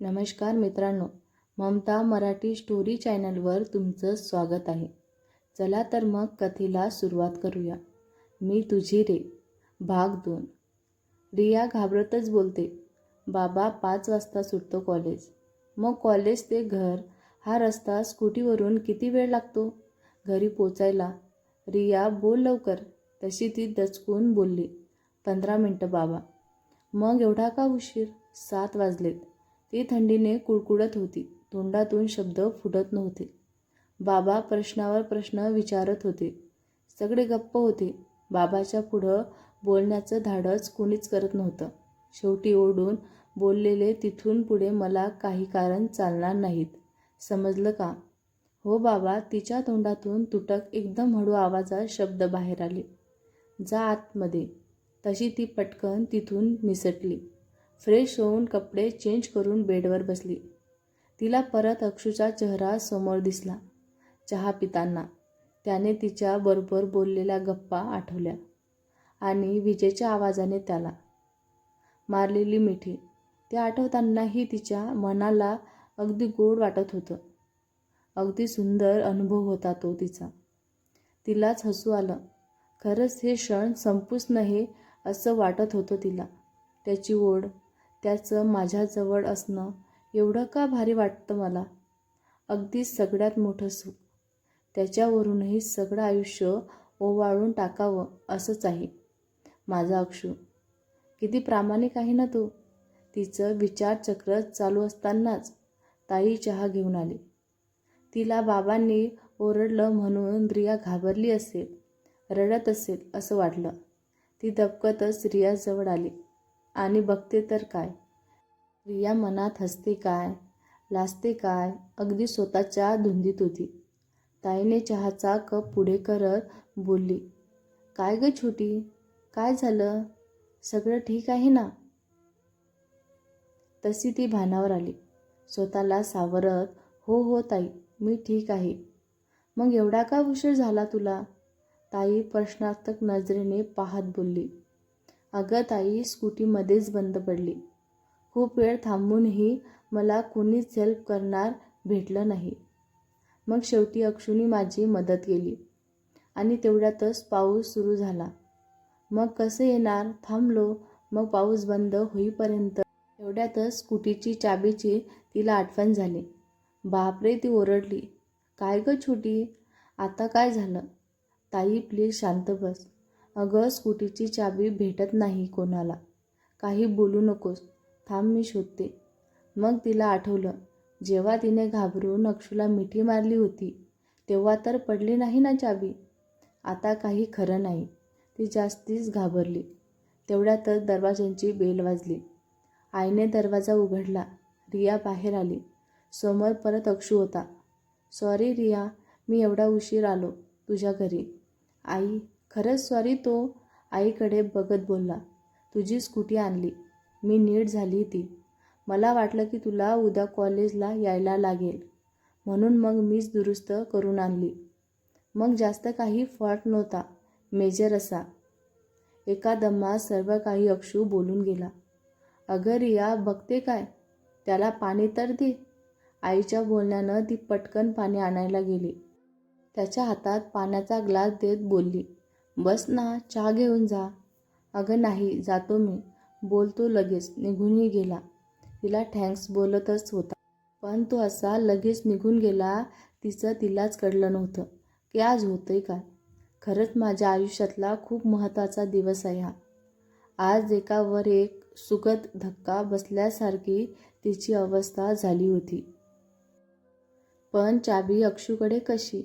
नमस्कार मित्रांनो ममता मराठी स्टोरी चॅनलवर तुमचं स्वागत आहे. चला तर मग कथेला सुरुवात करूया. मी तुझी रे भाग दोन. रिया घाबरतच बोलते बाबा पाच वाजता सुटतो कॉलेज. मग कॉलेज ते घर हा रस्ता स्कूटीवरून किती वेळ लागतो? घरी पोचायला. रिया बोल लवकर तशी ती दचकून बोलली पंधरा मिनटं बाबा. मग एवढा का उशीर? सात वाजलेत. ती थंडीने कुडकुडत होती. तोंडातून शब्द फुटत नव्हते. बाबा प्रश्नावर प्रश्न विचारत होते. सगळे गप्प होते. बाबाच्या पुढं बोलण्याचं धाडस कुणीच करत नव्हतं. शेवटी ओढून बोललेले तिथून पुढे मला काही कारण चालणार नाहीत. समजलं का? हो बाबा तिच्या तोंडातून तुटक एकदम हळू आवाजात शब्द बाहेर आले. जा आतमध्ये. तशी ती पटकन तिथून निसटली. फ्रेश होऊन कपडे चेंज करून बेडवर बसली. तिला परत अक्षूचा चेहरा समोर दिसला. चहा पिताना. त्याने तिच्या बरोबर बोललेल्या गप्पा आठवल्या आणि विजेच्या आवाजाने त्याला मारलेली मिठी. ते आठवतानाही तिच्या मनाला अगदी गोड वाटत होतं. अगदी सुंदर अनुभव होता तो तिचा. तिलाच हसू आलं. खरंच हे क्षण संपूच नये असं वाटत होतं तिला. त्याची ओढ त्याचं माझ्याजवळ असणं एवढं का भारी वाटतं मला? अगदी सगळ्यात मोठं सुख. त्याच्यावरूनही सगळं आयुष्य ओवाळून टाकावं असंच आहे. माझा अक्षू किती प्रामाणिक आहे ना तू? तिचं विचारचक्र चालू असतानाच ताई चहा घेऊन आली. तिला बाबांनी ओरडलं म्हणून रिया घाबरली असेल रडत असेल असं वाटलं. ती दबकतच रियाजवळ आली. आणि बघते तर काय? रिया मनात हसते काय? लाजते काय? अगदी स्वतःच्या धुंदीत होती. ताईने चहाचा कप पुढे करत बोलली काय ग छोटी? काय झालं? सगळं ठीक आहे ना? तशी ती भानावर आली. स्वतःला सावरत हो हो ताई मी ठीक आहे. मग एवढा का उशीर झाला तुला? ताई प्रश्नार्थक नजरेने पाहत बोलली अगं ताई स्कूटीमध्येच बंद पडली. खूप वेळ थांबूनही मला कुणीच हेल्प करणार भेटलं नाही. मग शेवटी अक्षुनी माझी मदत केली आणि तेवढ्यातच पाऊस सुरू झाला. मग कसं येणार? थांबलो. मग पाऊस बंद होईपर्यंत एवढ्यातच स्कूटीची चाबीची तिला आठवण झाली. बापरे ती ओरडली. काय गं छोटी? आता काय झालं ताई प्लीज शांत बस. अगं स्कूटीची चाबी भेटत नाही कोणाला. काही बोलू नकोस. थांब मी शोधते. मग तिला आठवलं. जेव्हा तिने घाबरून अक्षूला मिठी मारली होती तेव्हा तर पडली नाही ना चाबी. आता काही खरं नाही. ती जास्तीच घाबरली. तेवढ्यातच दरवाजांची बेल वाजली. आईने दरवाजा उघडला. रिया बाहेर आली. समोर परत अक्षू होता. सॉरी रिया मी एवढा उशीर आलो तुझ्या घरी. आई खरंच सॉरी तो आईकडे बघत बोलला. तुझी स्कूटी आणली. मी नीट झाली ती मला वाटलं की तुला उद्या कॉलेजला यायला लागेल. म्हणून मग मीच दुरुस्त करून आणली. मग जास्त काही फॉल्ट नव्हता. मेजर असा. एका दमात सर्व काही अक्षू बोलून गेला. अगं रिया बघते काय? त्याला पाणी तर दे. आईच्या बोलण्यानं ती पटकन पाणी आणायला गेली. त्याच्या हातात पाण्याचा ग्लास देत बोलली. बस ना चहा घेऊन जा. अगं नाही जातो मी. बोलतो लगेच निघूनही गेला. तिला थँक्स बोलतच होता. पण तो असा लगेच निघून गेला तिचं तिलाच कळलं नव्हतं. की आज होतंय काय खरंच माझ्या आयुष्यातला खूप महत्त्वाचा दिवस आहे हा. आज एकावर एक सुखद धक्का बसल्यासारखी तिची अवस्था झाली होती. पण चाबी अक्षूकडे कशी?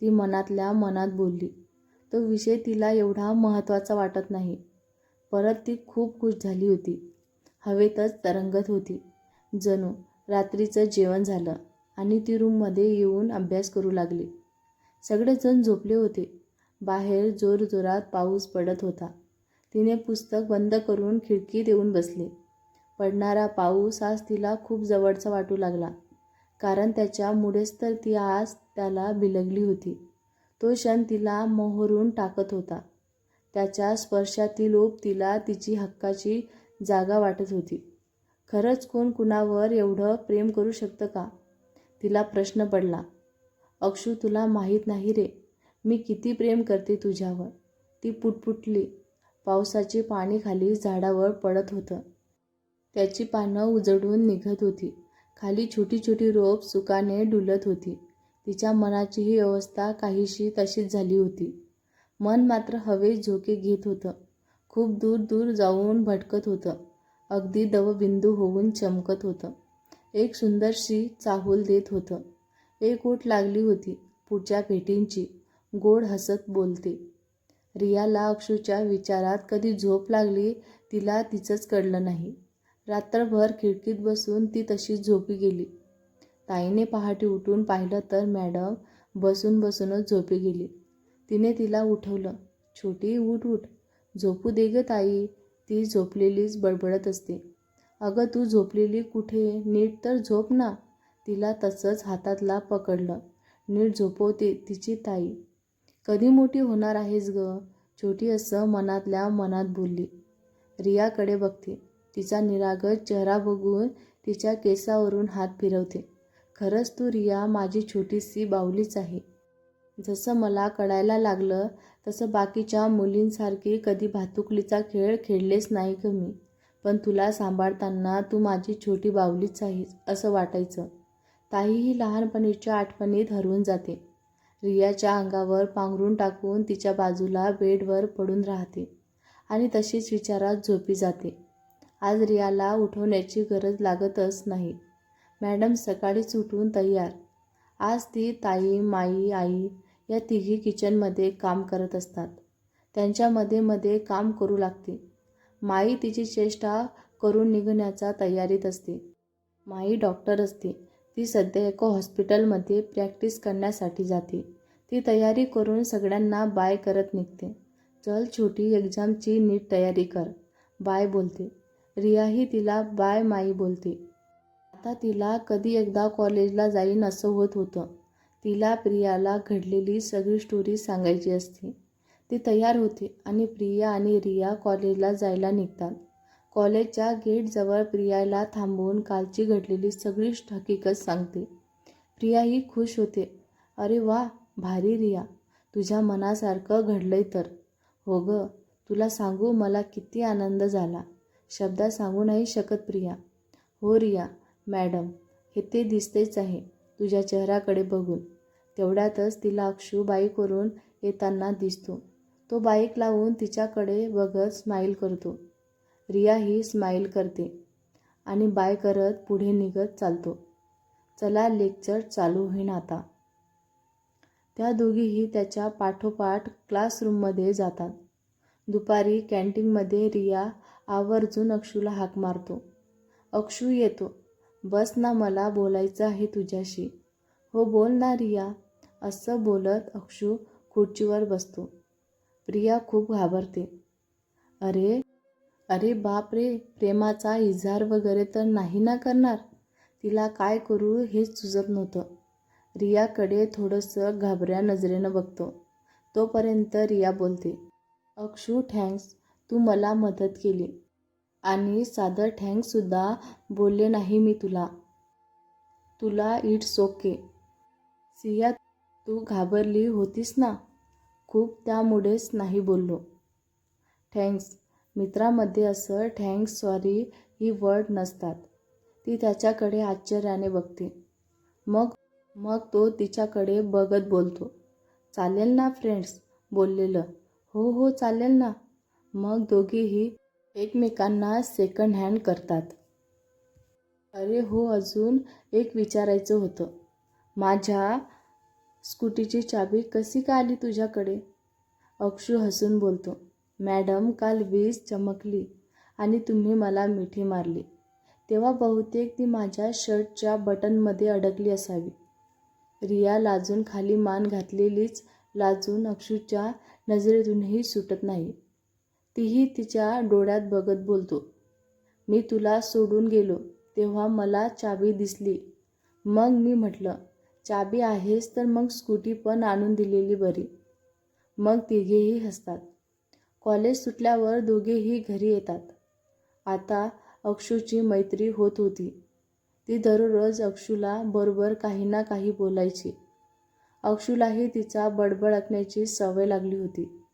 ती मनातल्या मनात बोलली. तो विषय तिला एवढा महत्त्वाचा वाटत नाही. परत ती खूप खुश झाली होती. हवेतच तरंगत होती. जणू रात्रीचं जेवण झालं आणि ती रूममध्ये येऊन अभ्यास करू लागली. सगळेजण झोपले होते. बाहेर जोरजोरात पाऊस पडत होता. तिने पुस्तक बंद करून खिडकीत येऊन बसले. पडणारा पाऊस आज तिला खूप जवळचा वाटू लागला. कारण त्याच्यामुळेच तर ती आज त्याला बिलगली होती. तो क्षण तिला मोहरून टाकत होता. त्याच्या स्पर्शातील ओप तिला तिची हक्काची जागा वाटत होती. खरंच कोण कुणावर एवढं प्रेम करू शकतं का? तिला प्रश्न पडला. अक्षू तुला माहीत नाही रे. मी किती प्रेम करते तुझ्यावर. ती पुटपुटली. पावसाचे पाणी खाली झाडावर पडत होतं. त्याची पानं उजडून निघत होती. खाली छोटी छोटी रोप सुकाने डुलत होती. तिच्या मनाचीही अवस्था काहीशी तशीच झाली होती. मन मात्र हवेत झोके घेत होतं. खूप दूर दूर जाऊन भटकत होतं. अगदी दवबिंदू होऊन चमकत होतं. एक सुंदरशी चाहूल देत होतं. एक ओट लागली होती पुढच्या भेटींची गोड हसत बोलते. रियाला अक्षूच्या विचारात कधी झोप लागली तिला तिचंच कळलं नाही. रात्रभर खिडकीत बसून ती तशीच झोपी गेली. ताईने पहाटे उठून पाहिलं तर मॅडम बसून बसूनच झोपी गेली. तिने तिला उठवलं. छोटी उठ उठ. झोपू दे ग ताई. ती झोपलेलीच बडबडत असते. अगं तू झोपलेली कुठे? नीट तर झोप ना. तिला तसंच हातातला पकडलं. नीट झोपवते तिची ताई. कधी मोठी होणार आहेस ग? छोटी असं मनातल्या मनात बोलली. रियाकडे बघते. तिचा निरागस चेहरा बघून तिच्या केसावरून हात फिरवते. खरंच तू रिया माझी छोटीशी बाहुलीच आहे. जसं मला कळायला लागलं तसं बाकीच्या मुलींसारखी कधी भातुकलीचा खेळ खेळलेच नाही ग मी. पण तुला सांभाळताना तू माझी छोटी बावलीच आहेस असं वाटायचं. ताईही लहानपणीच्या आठवणीत हरवून जाते. रियाच्या अंगावर पांघरून टाकून तिच्या बाजूला बेडवर पडून राहते आणि तशीच विचारात झोपी जाते. आज रियाला उठवण्याची गरज लागतच नाही. मॅडम सकाळीच उठून तयार. आज ती ताई माई आई या तिघी किचनमध्ये काम करत असतात. त्यांच्यामध्ये मध्ये काम करू लागते. माई तिची चेष्टा करून निघण्याच्या तयारीत असते. माई डॉक्टर असते. ती सध्या एका हॉस्पिटलमध्ये प्रॅक्टिस करण्यासाठी जाते. ती तयारी करून सगळ्यांना बाय करत निघते. चल छोटी एक्झामची नीट तयारी कर. बाय बोलते. रियाही तिला बाय माई बोलते. आता तिला कधी एकदा कॉलेजला जाईन असं होत होतं. तिला प्रियाला घडलेली सगळी स्टोरी सांगायची असते. ती तयार होते आणि प्रिया आणि रिया कॉलेजला जायला निघतात. कॉलेजच्या गेटजवळ प्रियाला थांबवून कालची घडलेली सगळी हकीकत सांगते. प्रियाही खुश होते. अरे वा भारी रिया. तुझ्या मनासारखं घडलंय तर. हो ग तुला सांगू मला किती आनंद झाला. शब्दात सांगू नाही शकत प्रिया. हो रिया मॅडम हे ते दिसतेच आहे तुझ्या चेहऱ्याकडे बघून. तेवढ्यातच तिला अक्षू बाईकवरून येताना दिसतो. तो बाईक लावून तिच्याकडे बघत स्माईल करतो. रिया ही स्माईल करते आणि बाय करत पुढे निघत चालतो. चला लेक्चर चालू होईन आता. त्या दोघीही त्याच्या पाठोपाठ क्लासरूममध्ये जातात. दुपारी कॅन्टीनमध्ये रिया आवर्जून अक्षूला हाक मारतो. अक्षू येतो. बस ना मला बोलायचं आहे तुझ्याशी. हो बोल ना रिया. असं बोलत अक्षू खुर्चीवर बसतो. प्रिया खूप घाबरते. अरे अरे बाप रे प्रेमाचा इजार वगैरे तर नाही ना करणार? तिला काय करू हेच सुचत नव्हतं. रियाकडे थोडंसं घाबऱ्या नजरेनं बघतो. तोपर्यंत रिया बोलते अक्षू थँक्स. तू मला मदत केली. आणि साधं थँक्ससुद्धा बोलले नाही मी तुला. तुला इट्स ओके. सिया तू घाबरली होतीस ना? खूप त्यामुळेच नाही बोललो. थँक्स. मित्रामध्ये असं थँक्स सॉरी ही वर्ड नसतात. ती त्याच्याकडे आश्चर्याने बघते. मग मग तो तिच्याकडे बघत बोलतो. चालेल ना फ्रेंड्स? बोललेलं. हो हो चालेल ना. मग दोघेही एकमेकांना सेकंड हँड करतात. अरे हो अजून एक विचारायचं होतं. माझ्या स्कूटीची चाबी कशी का आली तुझ्याकडे? अक्षू हसून बोलतो. मॅडम काल वीज चमकली आणि तुम्ही मला मिठी मारली. तेव्हा बहुतेक ती माझ्या शर्टच्या बटनमध्ये अडकली असावी. रिया लाजून खाली मान घातलेलीच लाजून अक्षूच्या नजरेतूनही सुटत नाही. तीही तिच्या डोळ्यात बघत बोलतो. मी तुला सोडून गेलो तेव्हा मला चाबी दिसली. मग मी म्हटलं चाबी आहेस तर मग स्कूटी पण आणून दिलेली बरी. मग तिघेही हसतात. कॉलेज सुटल्यावर दोघेही घरी येतात. आता अक्षूची मैत्री होत होती. ती दररोज अक्षूला बरोबर काही ना काही बोलायची. अक्षूलाही तिचा बडबड ऐकण्याची सवय लागली होती.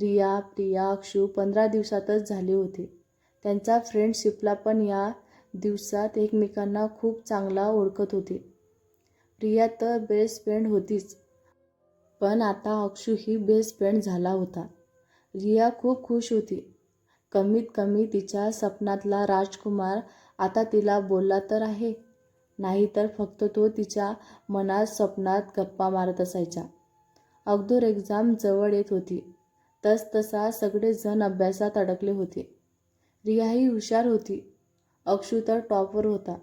रिया प्रिया अक्षू पंधरा दिवसातच झाले होते. त्यांचा फ्रेंडशिपला पण या दिवसात एकमेकांना खूप चांगला ओळखत होते. प्रिया तर बेस्ट फ्रेंड होतीच पण आता अक्षू ही बेस्ट फ्रेंड झाला होता. रिया खूप खुश होती. कमीत कमी तिच्या सपनातला राजकुमार आता तिला बोलला तर आहे नाहीतर फक्त तो तिच्या मनात स्वप्नात गप्पा मारत असायचा. अगदोर एक्झाम जवळ येत होती. तसतसा सगळेजण अभ्यासात अडकले होते. रियाही हुशार होती. अक्षू तर टॉपवर होता.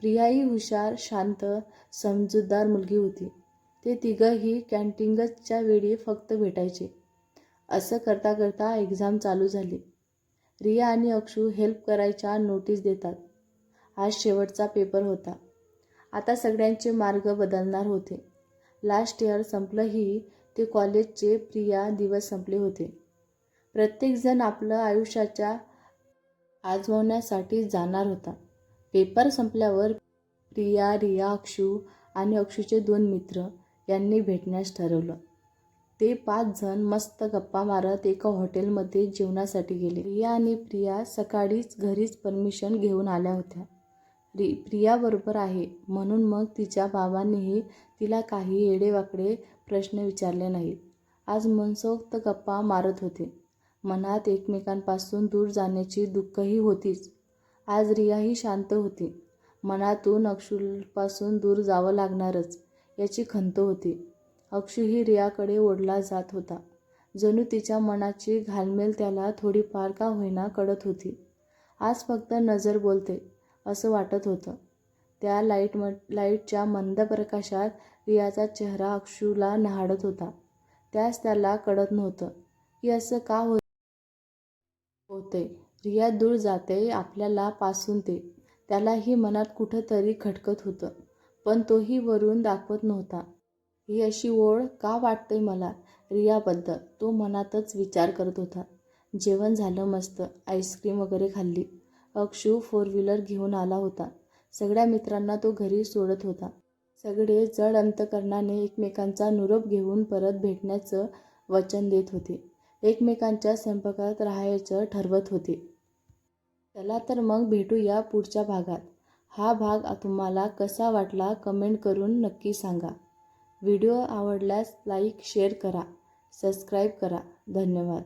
प्रियाही हुशार शांत समजूतदार मुलगी होती. ते तिघंही कॅन्टीनच्या वेळी फक्त भेटायचे. असं करता करता एक्झाम चालू झाली. रिया आणि अक्षू हेल्प करायच्या नोटीस देतात. आज शेवटचा पेपर होता. आता सगळ्यांचे मार्ग बदलणार होते. लास्ट इयर संपलंही ते कॉलेजचे प्रिया दिवस संपले होते. प्रत्येकजण आपलं आयुष्याच्या आजमावण्यासाठी जाणार होता. पेपर संपल्यावर प्रिया रिया अक्षू आणि अक्षूचे दोन मित्र यांनी भेटण्यास ठरवलं. ते पाच जण मस्त गप्पा मारत एका हॉटेलमध्ये जेवणासाठी गेले. रिया आणि प्रिया सकाळीच घरीच परमिशन घेऊन आल्या होत्या. रि प्रियाबरोबर आहे म्हणून मग तिच्या बाबांनीही तिला काही येडेवाकडे प्रश्न विचारले नाहीत. आज मनसोक्त गप्पा मारत होते. मनात एकमेकांपासून दूर जाण्याची दुःखही होतीच. आज रियाही शांत होती. मनातून अक्षुलपासून दूर जावं लागणारच याची खंत होती. अक्षूही रियाकडे ओढला जात होता. जणू तिच्या मनाची घालमेल त्याला थोडीफार का होईना कळत होती. आज फक्त नजर बोलते असं वाटत होतं. त्या लाइट म लाईटच्या मंद प्रकाशात रियाचा चेहरा अक्षूला न्हाडत होता. त्यास त्याला कळत नव्हतं की असं का हो होते. रिया दूर जाते आपल्याला पासून ते. त्यालाही मनात कुठंतरी खटकत होतं पण तोही वरून दाखवत नव्हता. ही अशी ओढ का वाटते मला? रियाबद्दल तो मनातच विचार करत होता. जेवण झालं मस्त आईस्क्रीम वगैरे खाल्ली. अक्षू फोर व्हीलर घेऊन आला होता. सगळ्या मित्रांना तो घरी सोडत होता. सगळे जड अंतकरणाने एकमेकांचा निरोप घेऊन परत भेटण्याचं वचन देत होते. एकमेकांच्या संपर्कात राहायचं ठरवत होते. चला तर मग भेटूया पुढच्या भागात. हा भाग तुम्हाला कसा वाटला कमेंट करून नक्की सांगा. व्हिडिओ आवडल्यास लाईक शेअर करा. सबस्क्राईब करा. धन्यवाद.